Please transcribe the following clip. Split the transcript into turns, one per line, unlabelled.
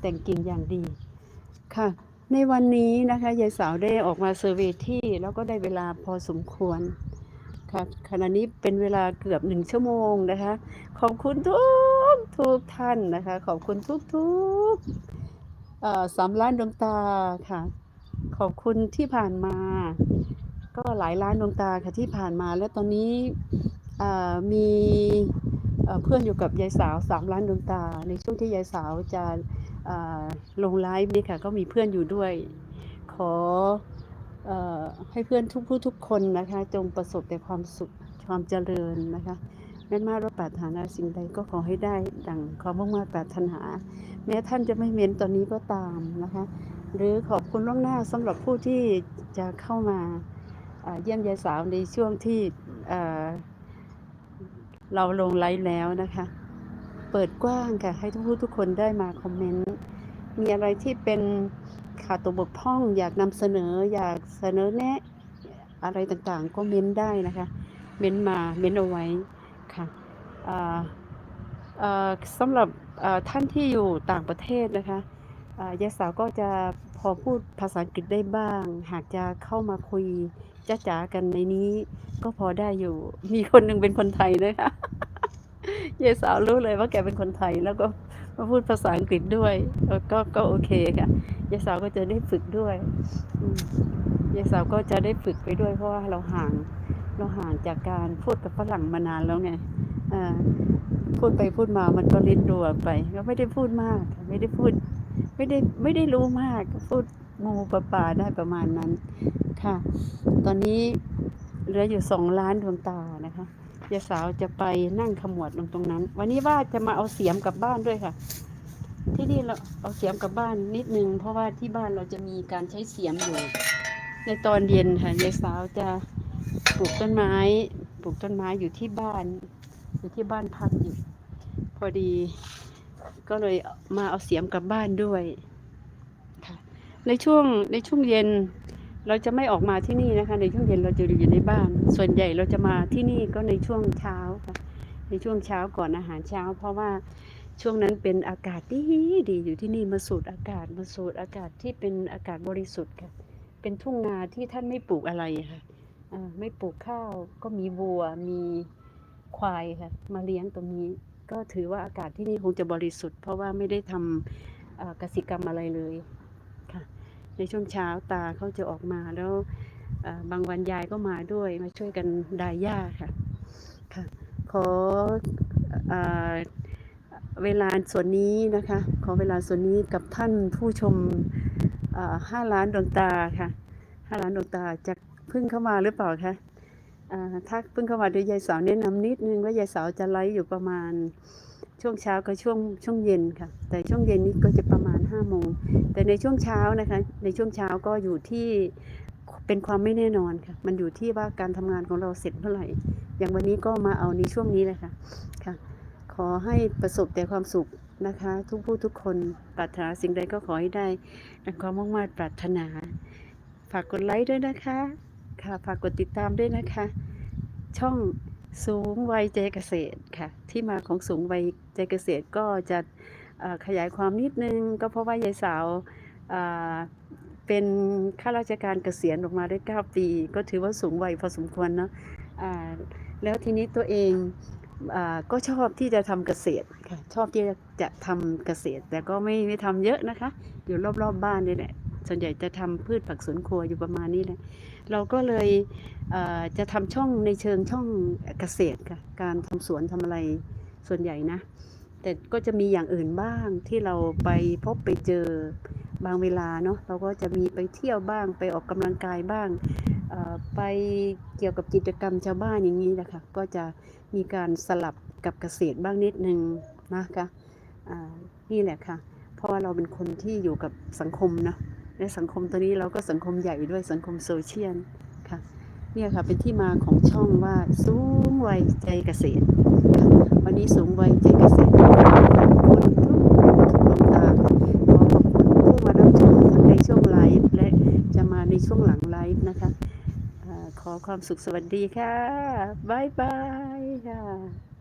แต่งกิ่งอย่างดีค่ะ ในวันนี้นะคะยายสาวได้ออกมาเซอร์เวย์ที่แล้วก็ได้เวลาพอสมควรค่ะขณะนี้เป็นเวลาเกือบหนึ่งชั่วโมงนะคะ ขอบคุณทุกทุกท่านนะคะ ขอบคุณทุกทุกสามล้านดวงตาค่ะ ขอบคุณที่ผ่านมา ก็หลายล้านดวงตาค่ะที่ผ่านมา และตอนนี้มีเพื่อนอยู่กับยายสาวสามล้านดวงตา ในช่วงที่ยายสาวจะ ลงไลฟ์นี่ค่ะ ก็มีเพื่อนอยู่ด้วย ขออให้เพื่อนทุกผู้ทุกคนนะคะ จงประสบแต่ความสุขความเจริญนะคะแม้นมาว่าปรารถนาสิ่งใดก็ขอให้ได้ดังความมุ่งมั่ปรารถนา แม้ท่านจะไม่เม้นตอนนี้ก็ตามนะคะ หรือขอบคุณล่วงหน้าสำหรับผู้ที่จะเข้ามาเยี่ยมยายสาวในช่วงที่เราลงไลฟ์แล้วนะคะ เปิดกว้างค่ะ ให้ทุกผู้ทุกคนได้มาคอมเมนต์ มีอะไรที่เป็นขาดตัวบกพร่อง อยากนำเสนอ อยากเสนอแนะอะไรต่างๆ ก็เม้นได้นะคะ เม้นมาเม้นเอาไว้ค่ะสำหรับท่านที่อยู่ต่างประเทศนะคะยายสาวก็จะพอพูดภาษาอังกฤษได้บ้าง หากจะเข้ามาคุยจ้าจ๋ากันในนี้ ก็พอได้อยู่ มีคนหนึ่งเป็นคนไทยนะคะยายสาวรู้เลยว่าแกเป็นคนไทยแล้วก็ มาพูดภาษาอังกฤษด้วย ก็ก็โอเคค่ะยายสาวก็จะได้ฝึกด้วยยายสาวก็จะได้ฝึกไปด้วย เพราะว่าเราห่างเราห่างจากการพูดกับฝรั่งมานานแล้วไงพูดไปพูดมามันก็ลิ้นรัวไป ก็ไม่ได้พูดมาก ไม่ได้พูด ไม่ได้ไม่ได้รู้มากพูดงูปลาปาได้ประมาณนั้นค่ะ ตอนนี้เหลืออยู่สองล้านดวงตานะคะ ยายสาวจะไปนั่งขมวดลงตรงนั้น วันนี้ว่าจะมาเอาเสียมกลับบ้านด้วยค่ะ ที่นี่เราเอาเสียมกลับบ้านนิดนึง เพราะว่าที่บ้านเราจะมีการใช้เสียมอยู่ ในตอนเย็นค่ะยายสาวจะปลูกต้นไม้ ปลูกต้นไม้อยู่ที่บ้าน อยู่ที่บ้านพักอยู่ พอดี ก็เลยมาเอาเสียมกลับบ้านด้วยค่ะในช่วงในช่วงเย็น เราจะไม่ออกมาที่นี่นะคะ ในช่วงเย็นเราจะอยู่ในบ้าน ส่วนใหญ่เราจะมาที่นี่ก็ในช่วงเช้าค่ะในช่วงเช้าก่อนอาหารเช้า เพราะว่าช่วงนั้นเป็นอากาศดีดีอยู่ที่นี่มาสูดอากาศมาสูดอากาศที่เป็นอากาศบริสุทธิ์ค่ะ เป็นทุ่งนาที่ท่านไม่ปลูกอะไรค่ะไม่ปลูกข้าวก็มีวัวมีควายค่ะมาเลี้ยงตรงนี้ ก็ถือว่าอากาศที่นี่คงจะบริสุทธิ์ เพราะว่าไม่ได้ทำกสิกรรมอะไรเลย ในช่วงเช้าตาเขาจะออกมาแล้วบางวันยายก็มาด้วยมาช่วยกันดายหญ้าค่ะค่ะ ขอเอ่อเวลาส่วนนี้นะคะ ขอเวลาส่วนนี้กับท่านผู้ชมห้าล้านดวงตาค่ะห้าล้านดวงตาจะพิ่งเข้ามาหรือเปล่าคะถ้าเพิ่งเข้ามาเดี๋ยวยายสาวแนะนำนิดนึงว่ายายสาวจะไลฟ์อยู่ประมาณช่วงเช้ากับช่วงช่วงเย็นค่ะ แต่ช่วงเย็นนี้ก็จะประมาณ5้าโมง แต่ในช่วงเช้านะคะ ในช่วงเช้าก็อยู่ที่เป็นความไม่แน่นอนค่ะ มันอยู่ที่ว่าการทำงานของเราเสร็จเมื่อไหร่ อย่างวันนี้ก็มาเอาในช่วงนี้เลยค่ะค่ะ ขอให้ประสบแต่ความสุขนะคะ ทุกผู้ทุกคนปรารถนาสิ่งใดก็ขอให้ได้ดังความมุ่งมั่นปรารถนา ฝากกดไลค์ด้วยนะคะ ค่ะฝากกดติดตามด้วยนะคะ ช่องสูงวัยใจเกษตรค่ะ ที่มาของสูงวัยใจเกษตรก็จะ ขยายความนิดนึง ก็เพราะว่ายายสาวเป็นข้าราชการเกษียณออกมาได้ 9 ปี ก็ถือว่าสูงวัยพอสมควรเนาะแล้วทีนี้ตัวเองอก็ชอบที่จะทำเกษตรค่ะชอบที่จะทำเกษตร แต่ก็ไม่ไม่ทำเยอะนะคะ อยู่รอบๆบบ้านนี่แหละส่วนใหญ่จะทำพืชผักสวนครัวอยู่ประมาณนี้แหละเราก็เลยจะทำช่องในเชิงช่องเกษตรค่ะการทำสวนทำอะไรส่วนใหญ่นะ แต่ก็จะมีอย่างอื่นบ้างที่เราไปพบไปเจอบางเวลาเนาะเราก็จะมีไปเที่ยวบ้างไปออกกำลังกายบ้างไปเกี่ยวกับกิจกรรมชาวบ้านอย่างนี้นะคะก็จะมีการสลับกับเกษตรบ้างนิดนึงนะคะนี่แหละค่ะ เพราะว่าเราเป็นคนที่อยู่กับสังคมนะและสังคมตัวนี้เราก็สังคมใหญ่ด้วยสังคมโซเชียลค่ะเนี่ยค่ะเป็นที่มาของช่องว่าสูงวัยใจเกษตร วันนี้สูงวัยใจเกษตรขอบคุณทุกทุกดวงตาค่ะขอขอบคุณผู้มารับชมทั้งในช่วงไลฟ์และจะมาในช่วงหลังไลฟ์ นะคะอขอความสุขสวัสดีค่ะ บ๊ายบายค่ะ